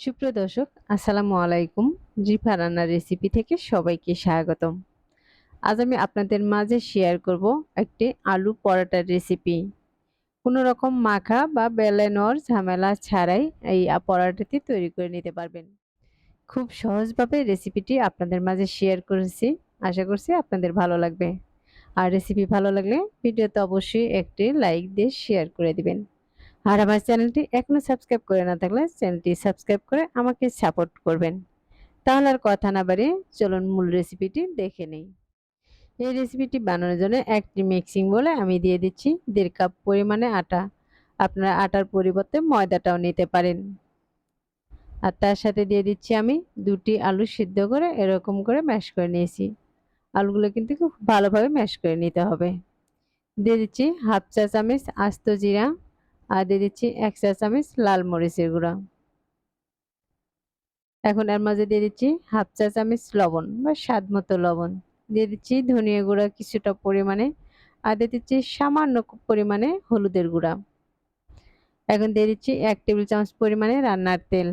সুপ্রিয় দর্শক, আসসালামু আলাইকুম। জিফা রান্নার রেসিপি থেকে সবাইকে স্বাগতম। আজ আমি আপনাদের মাঝে শেয়ার করব একটি আলু পরোটার রেসিপি কোনো রকম মাখা বা বেলানোর ঝামেলা ছাড়াই এই পরোটাটি তৈরি করে নিতে পারবেন। খুব সহজভাবে রেসিপিটি আপনাদের মাঝে শেয়ার করেছি। আশা করছি আপনাদের ভালো লাগবে। আর রেসিপি ভালো লাগলে ভিডিওতে অবশ্যই একটি লাইক দিয়ে শেয়ার করে দিবেন। আর আমার চ্যানেলটি এখনও সাবস্ক্রাইব করে না থাকলে চ্যানেলটি সাবস্ক্রাইব করে আমাকে সাপোর্ট করবেন। তাহলে আর কথা না বাড়িয়ে চলুন মূল রেসিপিটি দেখে নেই। এই রেসিপিটি বানানোর জন্য একটি মিক্সিং বলে আমি দিয়ে দিচ্ছি দেড় কাপ পরিমাণে আটা। আপনারা আটার পরিবর্তে ময়দাটাও নিতে পারেন। আর তার সাথে দিয়ে দিচ্ছি আমি দুটি আলু সিদ্ধ করে এরকম করে ম্যাশ করে নিয়েছি। আলুগুলো কিন্তু খুব ভালোভাবে ম্যাশ করে নিতে হবে। দিয়ে দিচ্ছি হাফ চা চামচ আস্ত জিরা। আর দিয়ে দিচ্ছি এক চা চামচ লাল মরিচের গুঁড়া। এখন এর মাঝে দিয়ে দিচ্ছি হাফ চা চামচ লবণ বা স্বাদ মতো লবণ। দিয়ে দিচ্ছি ধনিয়া গুঁড়া কিছুটা পরিমাণে আর দিয়ে দিচ্ছি সামান্য পরিমাণে হলুদের গুঁড়া। এখন দিয়ে দিচ্ছি এক টেবিল চামচ পরিমাণে রান্নার তেল।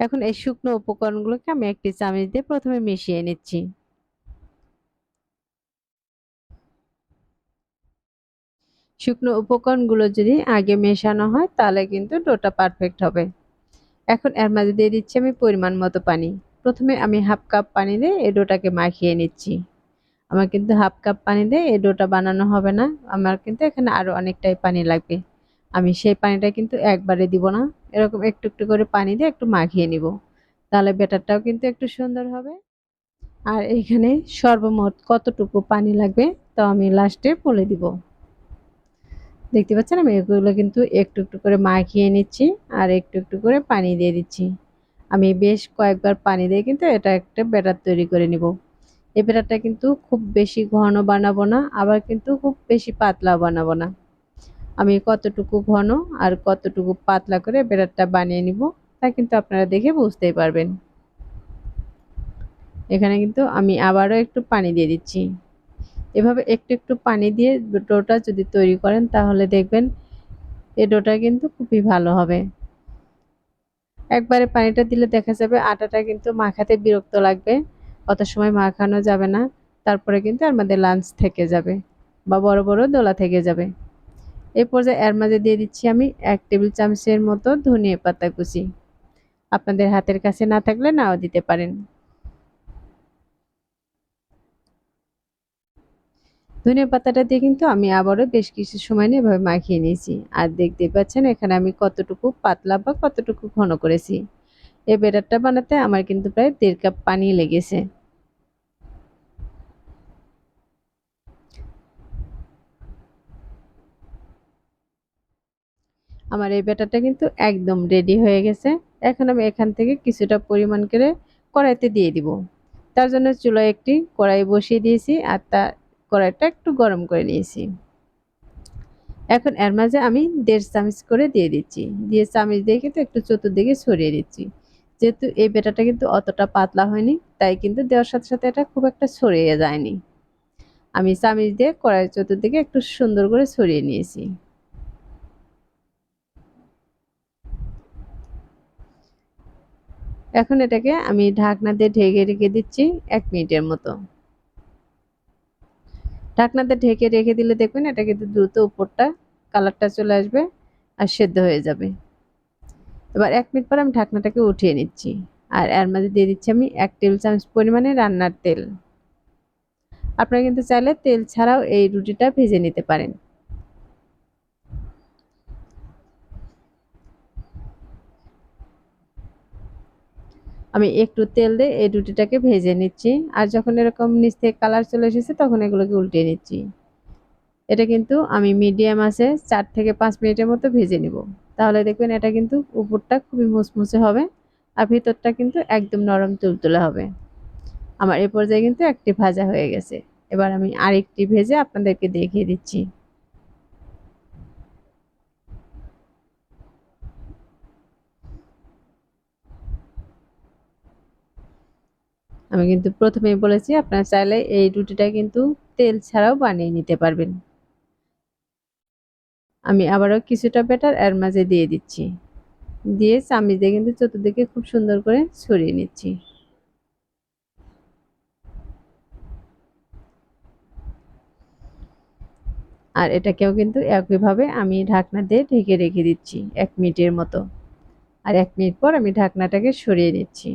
এখন এই শুকনো উপকরণগুলোকে আমি একটি চামচ দিয়ে প্রথমে মিশিয়ে নিচ্ছি। শুকনো উপকরণগুলো যদি আগে মেশানো হয়, তাহলে কিন্তু ডোটা পারফেক্ট হবে। এখন এর মাঝে দিয়ে দিচ্ছি আমি পরিমাণ মতো পানি। প্রথমে আমি হাফ কাপ পানি দিয়ে এই ডোটাকে মাখিয়ে নিচ্ছি। আমার কিন্তু হাফ কাপ পানি দিয়ে এই ডোটা বানানো হবে না। আমার কিন্তু এখানে আরও অনেকটাই পানি লাগবে। আমি সেই পানিটা কিন্তু একবারে দিব না। এরকম একটু একটু করে পানি দিয়ে একটু মাখিয়ে নিব। তাহলে ব্যাটারটাও কিন্তু একটু সুন্দর হবে। আর এখানে সর্বমোট কতটুকু পানি লাগবে, তো আমি লাস্টে বলে দিব। দেখতে পাচ্ছেন আমি এগুলো কিন্তু একটু একটু করে মাখিয়ে নিচ্ছি আর একটু একটু করে পানি দিয়ে দিচ্ছি। আমি বেশ কয়েকবার পানি দিয়ে কিন্তু এটা একটা ব্যাটার তৈরি করে নিব। এই ব্যাটারটা কিন্তু খুব বেশি ঘন বানাবো না, আবার কিন্তু খুব বেশি পাতলা বানাবো না। আমি কতটুকু ঘন আর কতটুকু পাতলা করে ব্যাটারটা বানিয়ে নিব তা কিন্তু আপনারা দেখে বুঝতেই পারবেন। এখানে কিন্তু আমি আবারও একটু পানি দিয়ে দিচ্ছি। এভাবে একটু একটু পানি দিয়ে ডোটা যদি তৈরি করেন, তাহলে দেখবেন এ ডোটা কিন্তু খুবই ভালো হবে। একবারে পানিটা দিলে দেখা যাবে আটাটা কিন্তু মাখাতে বিরক্ত লাগবে, অত সময় মাখানো যাবে না, তারপরে কিন্তু আমাদের লাঞ্চ থেকে যাবে বা বড় বড় দোলা থেকে যাবে। এই পর্যায়ে এর মাঝে দিয়ে দিচ্ছি আমি এক টেবিল চামচের মতো ধনিয়া পাতা কুচি। আপনাদের হাতের কাছে না থাকলে নাও দিতে পারেন। ধনিয়া পাতাটা দিয়ে কিন্তু আমি আবারও বেশ কিছু সময় নিয়ে এভাবে মাখিয়ে নিয়েছি। আর দেখতে পাচ্ছেন এখানে আমি কতটুকু পাতলা বা কতটুকু ঘন করেছি। এই বেটারটা বানাতে আমার কিন্তু প্রায় দেড় কাপ পানি লেগেছে। আমার এই ব্যাটারটা কিন্তু একদম রেডি হয়ে গেছে। এখন আমি এখান থেকে কিছুটা পরিমাণ করে কড়াইতে দিয়ে দিব। তার জন্য চুলায় একটি কড়াই বসিয়ে দিয়েছি আর তার কড়াইটা একটু গরম করে নিয়েছি। এখন এর মাঝে আমি দেড় চামচ করে দিয়ে দিচ্ছি। দিয়ে চামচ দিয়ে কিন্তু একটু চতুর্দিকে ছড়িয়ে দিচ্ছি। যেহেতু এই বেটাটা কিন্তু অতটা পাতলা হয়নি, তাই কিন্তু দেওয়ার সাথে সাথে এটা খুব একটা ছড়িয়ে যায়নি। আমি চামচ দিয়ে কড়াই চতুর্দিকে একটু সুন্দর করে ছড়িয়ে নিয়েছি। এখন এটাকে আমি ঢাকনা দিয়ে ঢেকে রেখে দিচ্ছি এক মিনিটের মতো। ঢাকনাতে ঢেকে রেখে দিলে দেখবেন এটা কিন্তু দ্রুত উপরটা কালারটা চলে আসবে আর সেদ্ধ হয়ে যাবে। এবার এক মিনিট পর আমি ঢাকনাটাকে উঠিয়ে নিচ্ছি। আর এর মাঝে দিয়ে দিচ্ছি আমি এক টেবিল চামচ পরিমাণে রান্নার তেল। আপনারা কিন্তু চাইলে তেল ছাড়াও এই রুটিটা ভেজে নিতে পারেন। আমি একটু তেল দিয়ে এই রুটিটাকে ভেজে নিচ্ছি। আর যখন এরকম নিচ থেকে কালার চলে এসেছে, তখন এগুলোকে উল্টে নিচ্ছি। এটা কিন্তু আমি মিডিয়াম আছে চার থেকে পাঁচ মিনিটের মতো ভেজে নিব। তাহলে দেখবেন এটা কিন্তু উপরটা খুবই মুচমুচে হবে আর ভিতরটা কিন্তু একদম নরম তুলতুলে হবে। আমার এ পর্যায়ে কিন্তু একটি ভাজা হয়ে গেছে। এবার আমি আরেকটি ভেজে আপনাদেরকে দেখিয়ে দিচ্ছি। আমি কিন্তু প্রথমেই বলেছি, আপনারা চাইলে এই রুটিটা কিন্তু তেল ছাড়াও বানিয়ে নিতে পারবেন। আমি আবারও কিছুটা ব্যাটার এর মাঝে দিয়ে দিচ্ছি। দিয়ে চামিচ দিয়ে কিন্তু চতুর্দিকে খুব সুন্দর করে ছড়িয়ে নিচ্ছি। আর এটাকেও কিন্তু একইভাবে আমি ঢাকনা দিয়ে ঢেকে রেখে দিচ্ছি, এক মিনিটের মতো। আর এক মিনিট পর আমি ঢাকনাটাকে সরিয়ে নিচ্ছি।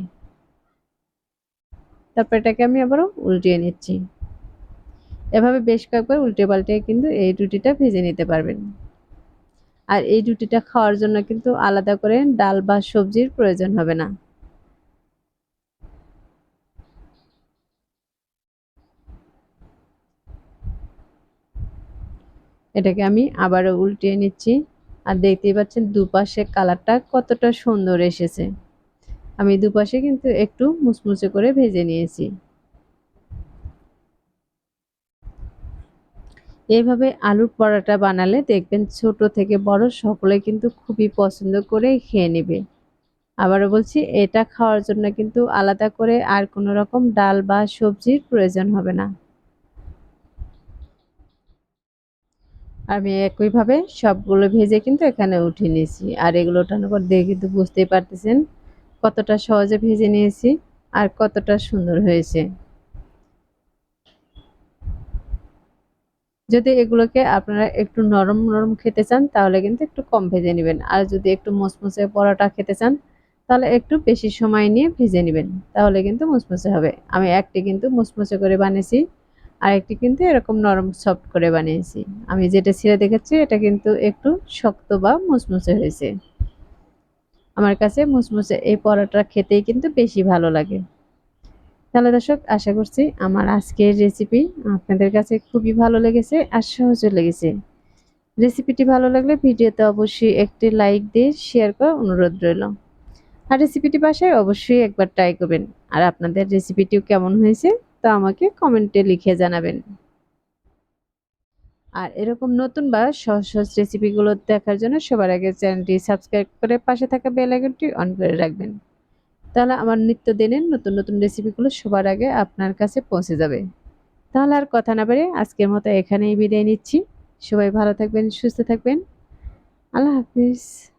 তারপর এটাকে আমি আবারও উল্টিয়ে নিচ্ছি। এভাবে বেশ কয়েকবার উল্টে পাল্টে কিন্তু এই রুটিটা ভেজে নিতে পারবেন। আর এই রুটিটা খাওয়ার জন্য কিন্তু আলাদা করে ডাল বা সবজির প্রয়োজন হবে না। এটাকে আমি আবারও উল্টিয়ে নিচ্ছি। আর দেখতেই পাচ্ছেন দুপাশে কালারটা কতটা সুন্দর এসেছে। আমি দুপাশে কিন্তু একটু মুচমুচে করে ভেজে নিয়েছি। এইভাবে আলুর পরোটা বানালে দেখবেন ছোট থেকে বড় সকলে কিন্তু খুবই পছন্দ করে খেয়ে নেবে। আবারও বলছি, এটা খাওয়ার জন্য কিন্তু আলাদা করে আর কোনো রকম ডাল বা সবজির প্রয়োজন হবে না। আমি একইভাবে সবগুলো ভেজে কিন্তু এখানে উঠিয়ে নিয়েছি। আর এগুলো ওঠানোর পর দেখে কিন্তু বুঝতেই পারতেছেন কতটা সহজে ভেজে নিয়েছি আর কতটা সুন্দর হয়েছে। যদি এগুলোকে আপনারা একটু নরম নরম খেতে চান, তাহলে কিন্তু একটু কম ভেজে নেবেন। আর যদি একটু মুসমুসে পরোটা খেতে চান, তাহলে একটু বেশি সময় নিয়ে ভেজে নেবেন। তাহলে কিন্তু মুসমুসে হবে। আমি একটি কিন্তু মুসমুসে করে বানিয়েছি, আর একটি কিন্তু এরকম নরম, সফট করে বানিয়েছি। আমি যেটা ছিঁড়ে দেখেছি, এটা কিন্তু একটু শক্ত বা মুসমুসে হয়েছে। আমার কাছে মুসমুসে এই পরোটা খেতেই কিন্তু বেশি ভালো লাগে। তাহলে দর্শক, আশা করছি আমার আজকের রেসিপি আপনাদের কাছে খুবই ভালো লেগেছে আর সহজও লেগেছে। রেসিপিটি ভালো লাগলে ভিডিওতে অবশ্যই একটি লাইক দিয়ে শেয়ার করার অনুরোধ রইল। আর রেসিপিটি বাসায় অবশ্যই একবার ট্রাই করবেন। আর আপনাদের রেসিপিটিও কেমন হয়েছে তা আমাকে কমেন্টে লিখে জানাবেন। আর এরকম নতুন বা সহজ সহজ রেসিপিগুলো দেখার জন্য সবার আগে চ্যানেলটি সাবস্ক্রাইব করে পাশে থাকা বেল আইকনটি অন করে রাখবেন। তাহলে আমার নিত্য দিনের নতুন নতুন রেসিপিগুলো সবার আগে আপনার কাছে পৌঁছে যাবে। তাহলে আর কথা না পারে আজকের মতো এখানেই বিদায় নিচ্ছি। সবাই ভালো থাকবেন, সুস্থ থাকবেন। আল্লাহ হাফিজ।